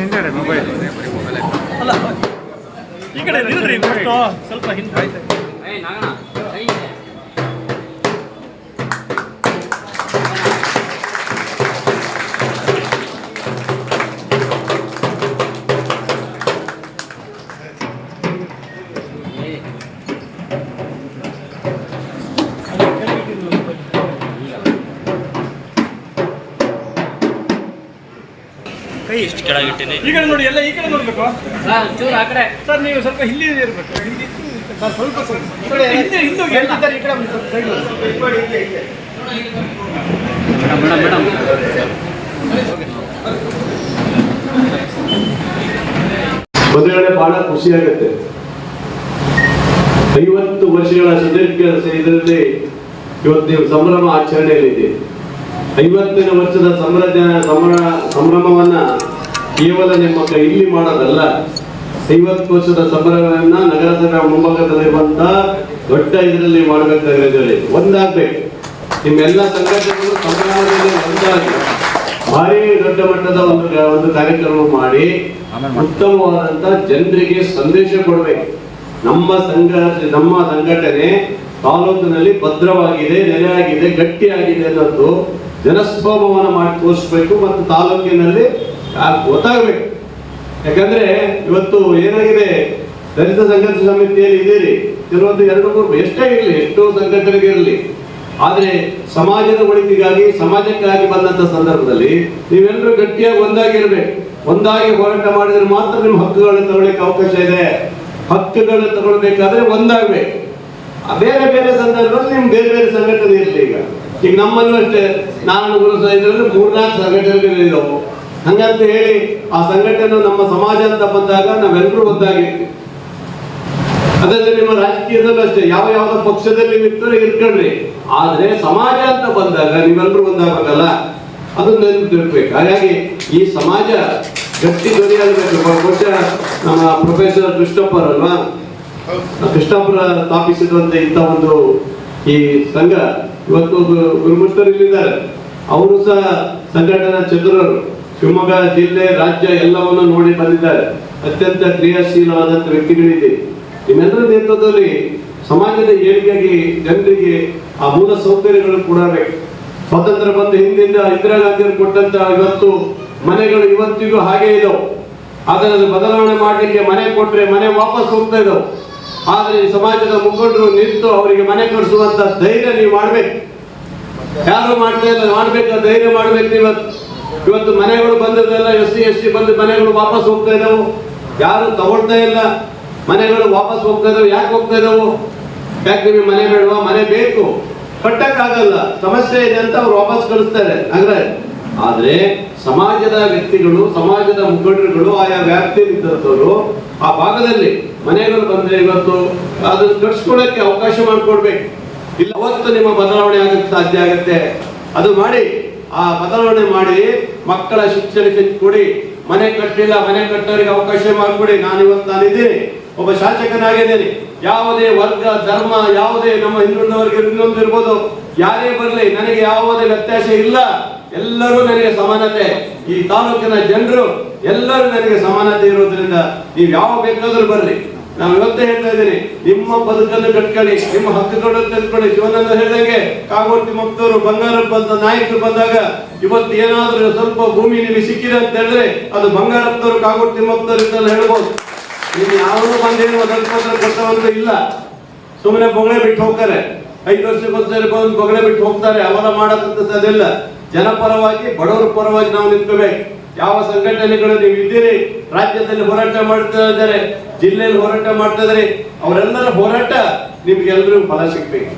ಹಿಂದೆ ಮೊಬೈಲ್ ಅಲ್ಲ ಈ ಕಡೆ ನಿಲ್ರಿ ಸ್ವಲ್ಪ ಹಿಂದೆ. ಕೈ ಇಷ್ಟು ಕೆಳಗಿಟ್ಟಿನಿ. ಈಗ ಕಡೆ ನೋಡಿ ಎಲ್ಲ ಈ ಕಡೆ ನೋಡ್ಬೇಕು? ಚೂರು ಆ ಕಡೆ. ಸರ್ ನೀವು ಸ್ವಲ್ಪ ಇಲ್ಲಿ ಇರಬೇಕು. ಹಿಂದೆ ಸರ್ ಸ್ವಲ್ಪ ಸ್ವಲ್ಪ ಹಿಂದೆ ಹಿಂದೆ. ಈ ಕಡೆ ಒಂದು ಸ್ವಲ್ಪ. ಮೇಡಮ್ ಬಹಳ ಖುಷಿಯಾಗುತ್ತೆ ಐವತ್ತು ವರ್ಷಗಳ ಸುದೀರ್ಘ ಇದರಲ್ಲಿ ಇವತ್ತು ನೀವು ಸಂಭ್ರಮ ಆಚರಣೆಯಲ್ಲಿದೆ. ಐವತ್ತನೇ ವರ್ಷದ ಸಂರಚನೆ ಸಂಭ್ರ ಸಂಭ್ರಮವನ್ನ ಕೇವಲ ನಿಮ್ಮ ಇಲ್ಲಿ ಮಾಡೋದಲ್ಲ ಐವತ್ತು ವರ್ಷದ ಸಂಭ್ರಮವನ್ನ ನಗರಸಭೆ ಮುಂಭಾಗದಲ್ಲಿರುವಂತ ದೊಡ್ಡ ಇದರಲ್ಲಿ ಮಾಡಬೇಕಾಗಿರೋದ್ರಲ್ಲಿ ಒಂದಾಗ್ಬೇಕು. ನಿಮ್ಮೆಲ್ಲ ಸಂಘಟನೆಗಳು ಸಂಭ್ರಮದಲ್ಲಿ ಒಂದಾಗಿ ಭಾರಿ ದೊಡ್ಡ ಮಟ್ಟದ ಒಂದು ಒಂದು ಕಾರ್ಯಕ್ರಮ ಮಾಡಿ ಉತ್ತಮವಾದಂತ ಜನರಿಗೆ ಸಂದೇಶ ಕೊಡ್ಬೇಕು. ನಮ್ಮ ಸಂಘ ನಮ್ಮ ಸಂಘಟನೆ ತಾಲೂಕಿನಲ್ಲಿ ಭದ್ರವಾಗಿದೆ ನೆಲೆಯಾಗಿದೆ ಗಟ್ಟಿಯಾಗಿದೆ ಅನ್ನೋದು ಜನಸ್ವಭಾವವನ್ನು ಮಾಡಿ ತೋರಿಸ್ಬೇಕು ಮತ್ತು ತಾಲೂಕಿನಲ್ಲಿ ಗೊತ್ತಾಗಬೇಕು. ಯಾಕಂದ್ರೆ ಇವತ್ತು ಏನಾಗಿದೆ, ದಲಿತ ಸಂಘರ್ಷ ಸಮಿತಿಯಲ್ಲಿ ಇದೀರಿ ಕೆಲವೊಂದು ಎರಡು ಮೂರು ಎಷ್ಟೇ ಇರಲಿ, ಎಷ್ಟೋ ಸಂಘಟನೆಗೆ ಇರಲಿ, ಆದ್ರೆ ಸಮಾಜದ ಒಳಿತಿಗಾಗಿ, ಸಮಾಜಕ್ಕಾಗಿ ಬಂದಂತ ಸಂದರ್ಭದಲ್ಲಿ ನೀವೆಲ್ಲರೂ ಗಟ್ಟಿಯಾಗಿ ಒಂದಾಗಿರ್ಬೇಕು. ಒಂದಾಗಿ ಹೋರಾಟ ಮಾಡಿದ್ರೆ ಮಾತ್ರ ನಿಮ್ಮ ಹಕ್ಕುಗಳನ್ನು ತಗೊಳ್ಳಿಕ್ಕೆ ಅವಕಾಶ ಇದೆ. ಹಕ್ಕುಗಳನ್ನು ತಗೊಳ್ಬೇಕಾದ್ರೆ ಒಂದಾಗ್ಬೇಕು. ಬೇರೆ ಬೇರೆ ಸಂದರ್ಭದಲ್ಲಿ ನಿಮ್ಗೆ ಬೇರೆ ಬೇರೆ ಸಂಘಟನೆ ಇರಲಿ ಈಗ. ಈಗ ನಮ್ಮಲ್ಲೂ ಅಷ್ಟೇ, ನಾನು ಇದರಲ್ಲಿ ಮೂರ್ನಾಲ್ಕು ಸಂಘಟನೆಗಳು ಇದಾವೆ ಹಂಗಂತ ಹೇಳಿ ಆ ಸಂಘಟನೆ ನಮ್ಮ ಸಮಾಜ ಅಂತ ಬಂದಾಗ ನಾವೆಲ್ಲರೂ ಒಂದಾಗಿರ್ತೀವಿ ಅದರಲ್ಲಿ ನಿಮ್ಮ ರಾಜಕೀಯದಲ್ಲೂ ಅಷ್ಟೇ, ಯಾವ ಯಾವ ಪಕ್ಷದಲ್ಲಿ ಇರ್ತಾರೆ ಇರ್ಕೊಂಡ್ರಿ. ಆದ್ರೆ ಸಮಾಜ ಅಂತ ಬಂದಾಗ ನೀವೆಲ್ಲರೂ ಒಂದಾಗಲ್ಲ ಅದನ್ನ ತಿಳ್ಬೇಕು. ಹಾಗಾಗಿ ಈ ಸಮಾಜ ಗಟ್ಟಿ ಧ್ವನಿಯಾಗಬೇಕು ಬಹುಶಃ ನಮ್ಮ ಪ್ರೊಫೆಸರ್ ಕೃಷ್ಣಪ್ಪರ್ ಅಲ್ವಾ ಕೃಷ್ಣಪ್ಪರ ಸ್ಥಾಪಿಸಿದಂತ ಇಂಥ ಒಂದು ಈ ಸಂಘ, ಇವತ್ತು ಗುರುಮುಷ್ಠರು ಇಲ್ಲಿದ್ದಾರೆ. ಅವರು ಸಹ ಸಂಘಟನಾ ಚತುರರು. ಶಿವಮೊಗ್ಗ ಜಿಲ್ಲೆ, ರಾಜ್ಯ ಎಲ್ಲವನ್ನು ನೋಡಿ ಬಂದಿದ್ದಾರೆ. ಅತ್ಯಂತ ಕ್ರಿಯಾಶೀಲವಾದಂತ ವ್ಯಕ್ತಿಗಳಿದೆ ನಿಮ್ಮೆಲ್ಲರ ನೇತೃತ್ವದಲ್ಲಿ ಸಮಾಜದ ಏಳಿಗೆಗೆ, ಜನರಿಗೆ ಆ ಮೂಲ ಸೌಕರ್ಯಗಳು ಕೊಡಬೇಕು ಸ್ವಾತಂತ್ರ್ಯ ಬಂದ ಹಿಂದಿನಿಂದ ಇಂದಿರಾ ಗಾಂಧಿಯವರು ಕೊಟ್ಟಂತ ಇವತ್ತು ಮನೆಗಳು ಇವತ್ತಿಗೂ ಹಾಗೆ ಇದಾವೆ. ಅದನ್ನು ಬದಲಾವಣೆ ಮಾಡಲಿಕ್ಕೆ ಮನೆ ಕೊಟ್ರೆ ಮನೆ ವಾಪಸ್ ಹೋಗ್ತಾ ಇದಾವೆ. ಆದ್ರೆ ಸಮಾಜದ ಮುಖಂಡರು ನಿಂತು ಅವರಿಗೆ ಮನೆ ಕಟ್ಟಿಸುವಂತ ಧೈರ್ಯ ನೀವು ಮಾಡ್ಬೇಕು. ಯಾರು ಮಾಡ್ತಾ ಇಲ್ಲ, ಮಾಡ್ಬೇಕು? ಧೈರ್ಯ ಮಾಡ್ಬೇಕು ಇವತ್ತು. ಇವತ್ತು ಮನೆಗಳು ಬಂದಿದ್ದೆಲ್ಲ ಎಸ್ ಸಿ ಎಸ್ ಸಿ ಬಂದು ಮನೆಗಳು ವಾಪಸ್ ಹೋಗ್ತಾ ಇದ್ದಾವೆ ಯಾರು ತಗೊಳ್ತಾ ಇಲ್ಲ. ಮನೆಗಳು ವಾಪಸ್ ಹೋಗ್ತಾ ಇದಾವೆ. ಯಾಕೆ ಹೋಗ್ತಾ ಇದಾವು? ಯಾಕೆ ನಿಮಗೆ ಮನೆ ಬೇಡವಾ? ಮನೆ ಬೇಕು. ಕಟ್ಟಕ್ಕಾಗಲ್ಲ. ಸಮಸ್ಯೆ ಇದೆ ಅಂತ ಅವ್ರು ವಾಪಸ್ ಕಳಿಸ್ತಾರೆ ಅಂದ್ರೆ ಆದ್ರೆ ಸಮಾಜದ ವ್ಯಕ್ತಿಗಳು, ಸಮಾಜದ ಮುಖಂಡರುಗಳು ಆಯಾ ವ್ಯಾಪ್ತಿಯಲ್ಲಿದ್ದಂಥವ್ರು ಆ ಭಾಗದಲ್ಲಿ ಮನೆಗಳು ಬಂದ್ರೆ ಇವತ್ತು ಅದನ್ನು ಕಟ್ಸ್ಕೊಳಕ್ಕೆ ಅವಕಾಶ ಮಾಡಿಕೊಡ್ಬೇಕು. ಇಲ್ಲ, ಅವತ್ತು ನಿಮ್ಮ ಬದಲಾವಣೆ ಆಗಕ್ಕೆ ಸಾಧ್ಯ ಆಗುತ್ತೆ. ಅದು ಮಾಡಿ. ಆ ಬದಲಾವಣೆ ಮಾಡಿ, ಮಕ್ಕಳ ಶಿಕ್ಷಣಕ್ಕೆ ಕೊಡಿ. ಮನೆ ಕಟ್ಟಿಲ್ಲ, ಮನೆ ಕಟ್ಟೋರಿಗೆ ಅವಕಾಶ ಮಾಡಿಕೊಡಿ. ನಾನು ಇವತ್ತು ನಾನಿದ್ದೀನಿ. ಒಬ್ಬ ಶಾಸಕನಾಗಿದ್ದೀನಿ. ಯಾವುದೇ ವರ್ಗ, ಧರ್ಮ, ಯಾವುದೇ ನಮ್ಮ ಹಿಂದುಳಿದವರಿಗೆ ಇನ್ನೊಂದು ಇರ್ಬೋದು. ಯಾರೇ ಬರಲಿ, ನನಗೆ ಯಾವುದೇ ವ್ಯತ್ಯಾಸ ಇಲ್ಲ. ಎಲ್ಲರೂ ನನಗೆ ಸಮಾನತೆ. ಈ ತಾಲೂಕಿನ ಜನರು ಎಲ್ಲರೂ ನನಗೆ ಸಮಾನತೆ ಇರೋದ್ರಿಂದ ನೀವು ಯಾವ ಬೇಕಾದ್ರೂ ಬರ್ರಿ. ನಾನು ಇವತ್ತೇ ಹೇಳ್ತಾ ಇದ್ದೀನಿ, ನಿಮ್ಮ ಬದುಕನ್ನು ಕಟ್ಕೊಳ್ಳಿ, ನಿಮ್ಮ ಹಕ್ಕುಗಳನ್ನು ತೆಗೆದುಕೊಳ್ಳಿ. ಶಿವನಂದ ಹೇಳಿದಂಗೆ ಕಾಗೋಡು ಮುಕ್ತರು ಬಂಗಾರ ಅಂತ ನಾಯಕರು ಬಂದಾಗ ಇವತ್ತು ಏನಾದ್ರೂ ಸ್ವಲ್ಪ ಭೂಮಿ ನಿಮಗೆ ಸಿಕ್ಕಿದೆ ಅಂತ ಹೇಳಿದ್ರೆ ಅದು ಬಂಗಾರಪ್ಪರು ಕಾಗೋಡು ಮುಕ್ತರು ಅಂತ ಹೇಳ್ಬೋದು. ನೀವು ಯಾರು ಬಂದೇನು ಕೊಟ್ಟವಂತ ಇಲ್ಲ. ಸುಮ್ಮನೆ ಬೊಗಳೆ ಬಿಟ್ಟು ಹೋಗ್ತಾರೆ. ಐದು ವರ್ಷಕ್ಕೊಂದ್ಸರಿ ಬಂದು ಬೊಗಳೆ ಬಿಟ್ಟು ಹೋಗ್ತಾರೆ. ಅವರ ಮಾಡೋದಂತ ಅದೆಲ್ಲ. ಜನಪರವಾಗಿ ಬಡವರ ಪರವಾಗಿ ನಾವು ನಿಂತ್ಕೋಬೇಕು. ಯಾವ ಸಂಘಟನೆಗಳು ನೀವು ಇದ್ದೀರಿ, ರಾಜ್ಯದಲ್ಲಿ ಹೋರಾಟ ಮಾಡ್ತಾ ಇದ್ದಾರೆ, ಜಿಲ್ಲೆಯಲ್ಲಿ ಹೋರಾಟ ಮಾಡ್ತಾ ಇದ್ದಾರೆ, ಅವರೆಲ್ಲರ ಹೋರಾಟ ನಿಮ್ಗೆಲ್ಲರಿಗೂ ಫಲ ಸಿಗ್ಬೇಕು.